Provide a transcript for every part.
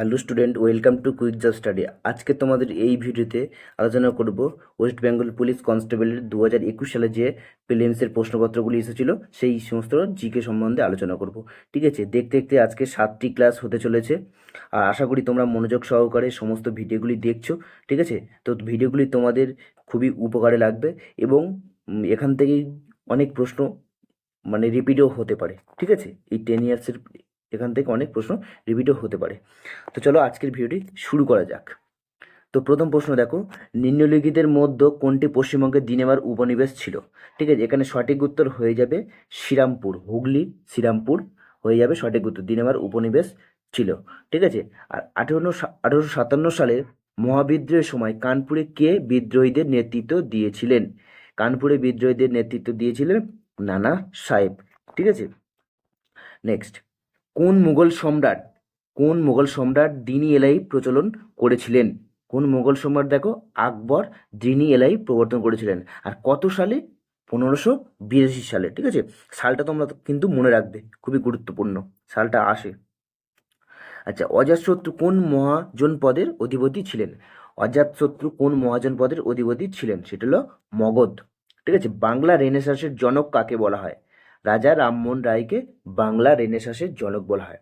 Hello student, welcome to quick job study. আজকে তোমাদের এই ভিডিওতে আলোচনা করব ওয়েস্ট বেঙ্গল পুলিশ কনস্টেবলের দু হাজার একুশ সালে যে প্রিলিমসের প্রশ্নপত্রগুলি এসেছিল, সেই সমস্ত জিকে সম্বন্ধে আলোচনা করব। ঠিক আছে? দেখতে দেখতে আজকে সাতটি ক্লাস হতে চলেছে। আর আশা করি তোমরা মনোযোগ সহকারে সমস্ত ভিডিওগুলি দেখছ। ঠিক আছে? তো ভিডিওগুলি তোমাদের খুবই উপকারে লাগবে এবং এখান থেকেই অনেক প্রশ্ন মানে রিপিটও হতে পারে। ঠিক আছে? এই টেন ইয়ার্সের এখান থেকে অনেক প্রশ্ন রিপিটও হতে পারে। তো চলো আজকের ভিডিওটি শুরু করা যাক। তো প্রথম প্রশ্ন দেখো, নিম্নলিখিতের মধ্যে কোনটি পশ্চিমবঙ্গের দিনেমার উপনিবেশ ছিল? ঠিক আছে, এখানে সঠিক উত্তর হয়ে যাবে শ্রীরামপুর। হুগলি, শ্রীরামপুর হয়ে যাবে সঠিক উত্তর দিনেমার উপনিবেশ ছিল। ঠিক আছে, আর আঠেরো আঠেরোশো সাতান্ন সালে মহাবিদ্রোহের সময় কানপুরে কে বিদ্রোহীদের নেতৃত্ব দিয়েছিলেন? কানপুরে বিদ্রোহীদের নেতৃত্ব দিয়েছিলেন নানা সাহেব। ঠিক আছে নেক্সট কোন মুঘল সম্রাট, কোন মুঘল সম্রাট দিনী এলাই প্রচলন করেছিলেন? কোন মুঘল সম্রাট দেখো? আকবর দিনী এলাই প্রবর্তন করেছিলেন। আর কত সালে? পনেরোশো বিরাশি সালে, ঠিক আছে? সালটা তোমরা কিন্তু মনে রাখবে, খুবই গুরুত্বপূর্ণ। সালটা আসে। আচ্ছা অজাতশত্রু কোন মহাজন পদের অধিপতি ছিলেন? অজাতশত্রু কোন মহাজন পদের অধিপতি ছিলেন? সেটা হলো মগধ, ঠিক আছে? বাংলা রেনেসাসের জনক কাকে বলা হয়? রাজা রামমোহন রায়কে বাংলা রেনেসাসের জনক বলা হয়।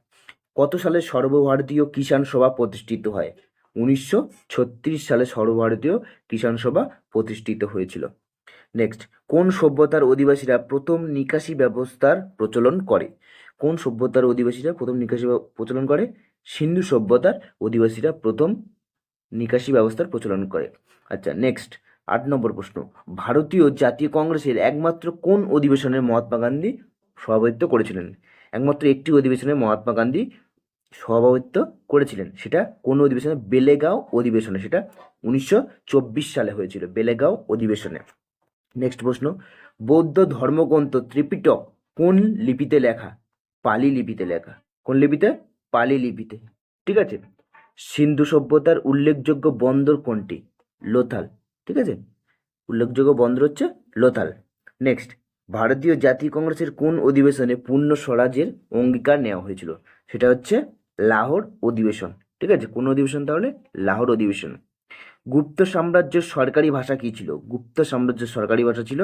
কত সালে সর্বভারতীয় কিষাণ সভা প্রতিষ্ঠিত হয়? উনিশশো ছত্রিশ সালে সর্বভারতীয় কিষাণ সভা প্রতিষ্ঠিত হয়েছিল। নেক্সট কোন সভ্যতার অধিবাসীরা প্রথম নিকাশি ব্যবস্থার প্রচলন করে? কোন সভ্যতার অধিবাসীরা প্রথম নিকাশি প্রচলন করে? সিন্ধু সভ্যতার অধিবাসীরা প্রথম নিকাশি ব্যবস্থার প্রচলন করে। আচ্ছা নেক্সট আট নম্বর প্রশ্ন, ভারতীয় জাতীয় কংগ্রেসের একমাত্র কোন অধিবেশনে মহাত্মা গান্ধী সভাপতিত্ব করেছিলেন? একমাত্র একটি অধিবেশনে মহাত্মা গান্ধী সভাপতিত্ব করেছিলেন, সেটা কোন অধিবেশনে? বেলেগাঁও অধিবেশনে, সেটা উনিশশো চব্বিশ সালে হয়েছিল, বেলেগাঁও অধিবেশনে। নেক্সট প্রশ্ন, বৌদ্ধ ধর্মগ্রন্থ ত্রিপিটক কোন লিপিতে লেখা? পালি লিপিতে লেখা। কোন লিপিতে? পালি লিপিতে। ঠিক আছে? সিন্ধু সভ্যতার উল্লেখযোগ্য বন্দর কোনটি? লোথাল। ঠিক আছে? উল্লেখযোগ্য বন্দর হচ্ছে লোথাল নেক্সট ভারতীয় জাতীয় কংগ্রেসের কোন অধিবেশনে পূর্ণ স্বরাজের অঙ্গীকার নেওয়া হয়েছিল? সেটা হচ্ছে লাহোর অধিবেশন। ঠিক আছে? কোন অধিবেশন তাহলে? লাহোর অধিবেশন। গুপ্ত সাম্রাজ্যের সরকারি ভাষা কি ছিল? গুপ্ত সাম্রাজ্যের সরকারি ভাষা ছিল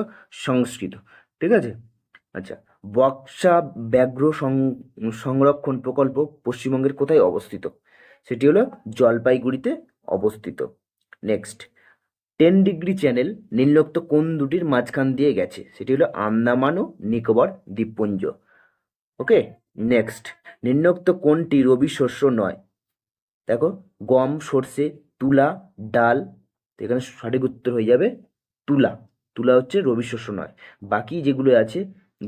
সংস্কৃত। ঠিক আছে? আচ্ছা বক্সা ব্যাঘ্র সংরক্ষণ প্রকল্প পশ্চিমবঙ্গের কোথায় অবস্থিত? সেটি হলো জলপাইগুড়িতে অবস্থিত। নেক্সট টেন ডিগ্রি চ্যানেল নিম্নোক্ত কোন দুটির মাঝখান দিয়ে গেছে? সেটি হলো আন্দামান ও নিকোবর দ্বীপপুঞ্জ। Okay, next. নিম্নোক্ত কোনটি রবি শস্য নয়? দেখো, গম, সর্ষে, তুলা, ডাল। এখানে সঠিক উত্তর হয়ে যাবে তুলা। তুলা হচ্ছে রবি শস্য নয়। বাকি যেগুলো আছে,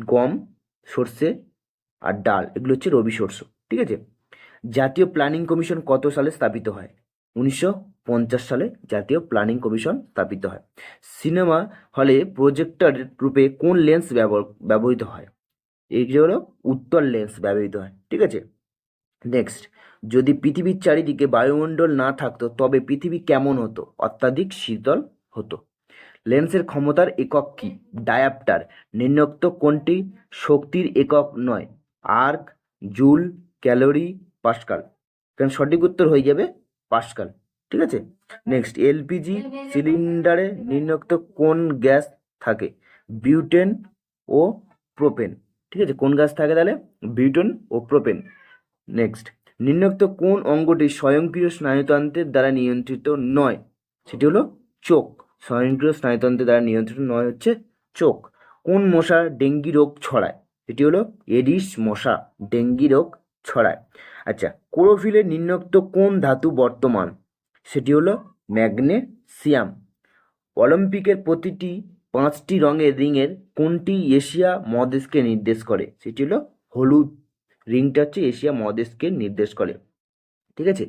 গম, সর্ষে আর ডাল, এগুলো হচ্ছে রবি শস্য। ঠিক আছে? জাতীয় প্ল্যানিং কমিশন কত সালে স্থাপিত হয়? উনিশশো পঞ্চাশ সালে জাতীয় প্ল্যানিং কমিশন স্থাপিত হয়। সিনেমা হলে প্রজেক্টর রূপে কোন লেন্স ব্যবহৃত হয়? যে হলো উত্তর লেন্স ব্যবহৃত হয়, ঠিক আছে? নেক্সট, যদি পৃথিবীর চারিদিকে বায়ুমণ্ডল না থাকতো, তবে পৃথিবী কেমন হতো? অত্যাধিক শীতল হতো। লেন্সের ক্ষমতার একক কি? ডায়াপ্টার, নিম্নোক্ত কোনটি শক্তির একক নয়? Erg, joule, calorie, pascal. কারণ সঠিক উত্তর হয়ে যাবে? পাস্কাল। ঠিক আছে? নেক্সট এলপিজি সিলিন্ডারে নিম্নোক্ত কোন গ্যাস থাকে? বিউটেন ও প্রোপেন ঠিক আছে? কোন গ্যাস থাকে তাহলে? বিউটেন ও প্রোপেন নেক্সট নিম্নোক্ত কোন অঙ্গটি স্বয়ংক্রিয় স্নায়ুতন্ত্রের দ্বারা নিয়ন্ত্রিত নয়? সেটি হলো চোখ। স্বয়ংক্রিয় স্নায়ুতন্ত্রের দ্বারা নিয়ন্ত্রিত নয় হচ্ছে চোখ। কোন মশা ডেঙ্গি রোগ ছড়ায়? সেটি হলো এডিস মশা, ডেঙ্গি রোগ ছড়ায়। আচ্ছা ক্লোরোফিলের নিম্নোক্ত কোন ধাতু বর্তমান? সেটি হলো ম্যাগনেসিয়াম। অলিম্পিকের প্রতিটি পাঁচটি রঙের রিংয়ের কোনটি এশিয়া মহাদেশকে নির্দেশ করে? সেটি হলো হলুদ। রিংটা হচ্ছে এশিয়া মহাদেশকে নির্দেশ করে। ঠিক আছে?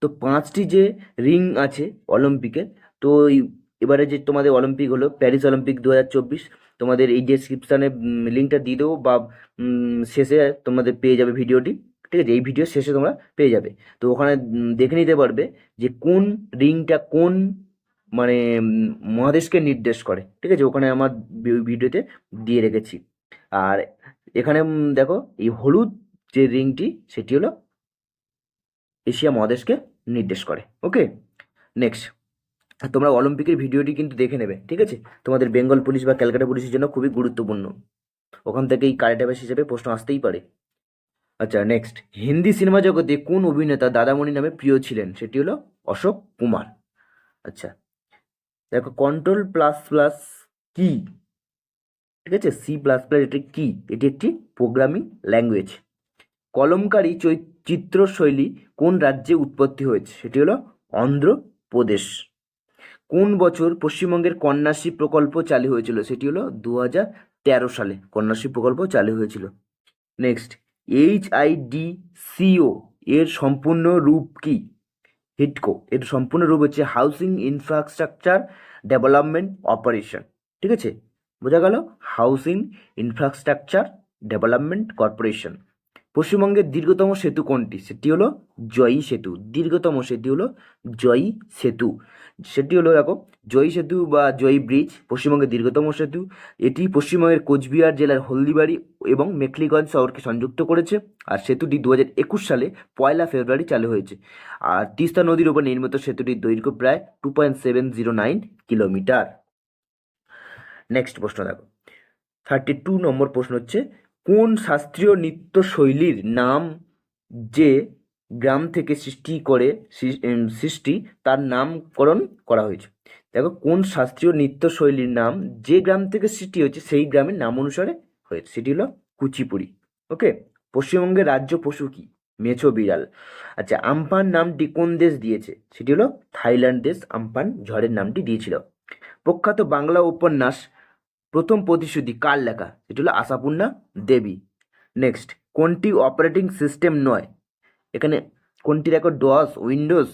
তো পাঁচটি যে রিং আছে অলিম্পিকের, তো এবারে যে তোমাদের অলিম্পিক হলো, প্যারিস অলিম্পিক দু হাজার চব্বিশ, তোমাদের এই ডেসক্রিপশানে লিঙ্কটা দিয়ে দেবো বা শেষে তোমাদের পেয়ে যাবে ভিডিওটি। ঠিক আছে, এই ভিডিও শেষে তোমরা পেয়ে যাবে। তো ওখানে দেখে নিতে পারবে যে কোন রিংটা কোন মানে মহাদেশকে নির্দেশ করে। ঠিক আছে, ওখানে আমার ভিডিওতে দিয়ে রেখেছি। আর এখানে দেখো, এই হলুদ যে রিংটি, সেটি হলো এশিয়া মহাদেশকে নির্দেশ করে। ওকে নেক্সট তোমরা অলিম্পিকের ভিডিওটি কিন্তু দেখে নেবে। ঠিক আছে? তোমাদের বেঙ্গল পুলিশ বা ক্যালকাটা পুলিশের জন্য খুবই গুরুত্বপূর্ণ। ওখান থেকেই কারেন্ট অ্যাফেয়ার্স হিসেবে প্রশ্ন আসতেই পারে। আচ্ছা নেক্সট হিন্দি সিনেমা জগতে কোন অভিনেতা দাদামণি নামে প্রিয় ছিলেন? সেটি হলো অশোক কুমার। আচ্ছা দেখো কন্ট্রোল প্লাস প্লাস কি ঠিক আছে? সি প্লাস প্লাস এটি কি? এটি একটি প্রোগ্রামিং ল্যাঙ্গুয়েজ কলমকারী চিত্রশৈলী কোন রাজ্যে উৎপত্তি হয়েছে? সেটি হলো অন্ধ্রপ্রদেশ। কোন বছর পশ্চিমবঙ্গের কন্যাশ্রী প্রকল্প চালু হয়েছিল? সেটি হলো দু হাজার তেরো সালে কন্যাশ্রী প্রকল্প চালু হয়েছিল। Next H I D C O এর সম্পূর্ণ রূপ কি? হিটকো এর সম্পূর্ণ রূপ হচ্ছে হাউসিং ইনফ্রাস্ট্রাকচার ডেভেলপমেন্ট অপারেশন ঠিক আছে? বোঝা গেল? হাউসিং ইনফ্রাস্ট্রাকচার ডেভেলপমেন্ট কর্পোরেশন পশ্চিমবঙ্গের দীর্ঘতম সেতু কোনটি? সেটি হলো জয়ী সেতু। দীর্ঘতম সেতু হলো জয়ী সেতু। সেটি হলো দেখো, জয়ী সেতু বা জয়ী ব্রিজ পশ্চিমবঙ্গের দীর্ঘতম সেতু। এটি পশ্চিমবঙ্গের কোচবিহার জেলার হলদিবাড়ি এবং মেখলিগঞ্জ শহরকে সংযুক্ত করেছে। আর সেতুটি দু একুশ সালে পয়লা ফেব্রুয়ারি চালু হয়েছে। আর তিস্তা নদীর উপর নির্মিত সেতুটির দৈর্ঘ্য প্রায় two point seven zero nine kilometre next প্রশ্ন দেখো। থার্টি টু নম্বর প্রশ্ন হচ্ছে কোন শাস্ত্রীয় নৃত্যশৈলীর নাম যে গ্রাম থেকে সৃষ্টি করে সৃষ্টি, তার নামকরণ করা হয়েছে? দেখো, কোন শাস্ত্রীয় নৃত্যশৈলীর নাম যে গ্রাম থেকে সৃষ্টি হয়েছে, সেই গ্রামের নাম অনুসারে হয়েছে। সেটি হলো কুচিপুড়ি। ওকে? পশ্চিমবঙ্গের রাজ্য পশু কি? মেছো বিড়াল। আচ্ছা আমপান নামটি কোন দেশ দিয়েছে? সেটি হলো থাইল্যান্ড দেশ, আমপান ঝড়ের নামটি দিয়েছিল। প্রখ্যাত বাংলা উপন্যাস প্রথম প্রতিশ্রুতি কার লেখা? সেটি হলো আশাপূর্ণা দেবী। নেক্সট কোনটি অপারেটিং সিস্টেম নয়? এখানে কোনটি দেখো? ডস উইন্ডোজ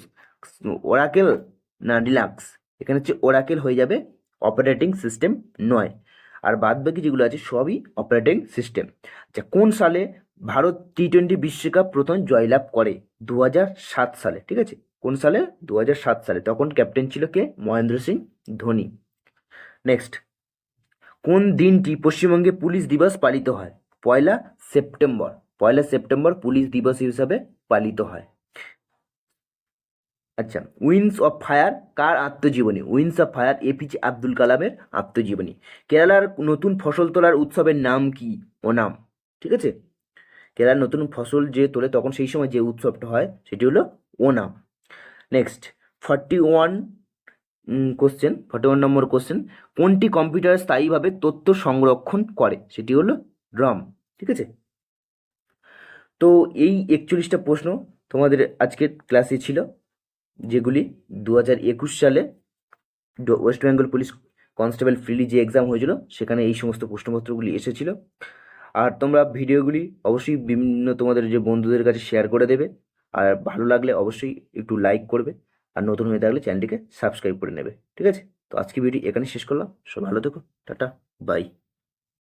ওরাকেল না ডিলাক্স এখানে হচ্ছে ওরাকেল হয়ে যাবে অপারেটিং সিস্টেম নয়। আর বাদ বাকি যেগুলো আছে, সবই অপারেটিং সিস্টেম আচ্ছা কোন সালে ভারত টি টোয়েন্টি বিশ্বকাপ প্রথম জয়লাভ করে? দু সালে, ঠিক আছে? কোন সালে? দু সালে। তখন ক্যাপ্টেন ছিল কে? মহেন্দ্র সিং ধোনি। নেক্সট কোন দিনটি পশ্চিমবঙ্গে পুলিশ দিবস পালিত হয়? পয়লা সেপ্টেম্বর। পয়লা সেপ্টেম্বর পুলিশ দিবস হিসাবে পালিত হয়। আচ্ছা উইন্স অফ ফায়ার কার আত্মজীবনী? Wings of fire APJ Abdul কালামের আত্মজীবনী। কেরালার নতুন ফসল তোলার উৎসবের নাম কি? ওনাম। ঠিক আছে? কেরালার নতুন ফসল যে তোলে তখন সেই সময় যে উৎসবটা হয় সেটি হলো Onam. Next, forty one question forty one number question কোনটি কম্পিউটার স্থায়ীভাবে তথ্য সংরক্ষণ করে? সেটি হলো রম ঠিক আছে? তো এই একচল্লিশটা প্রশ্ন তোমাদের আজকের ক্লাসে ছিল, যেগুলি দু হাজার একুশ সালে West Bengal police constable freely যে এক্সাম হয়েছিল, সেখানে এই সমস্ত প্রশ্নপত্রগুলি এসেছিল। আর তোমরা ভিডিওগুলি অবশ্যই বিভিন্ন তোমাদের যে বন্ধুদের কাছে শেয়ার করে দেবে। আর ভালো লাগলে অবশ্যই একটু লাইক করবে। আর নতুন হয়ে থাকলে চ্যানেলটিকে সাবস্ক্রাইব করে নেবে। ঠিক আছে? তো আজকে ভিডিও এখানে শেষ করলাম। সব ভালো থেকো। টাটা। বাই।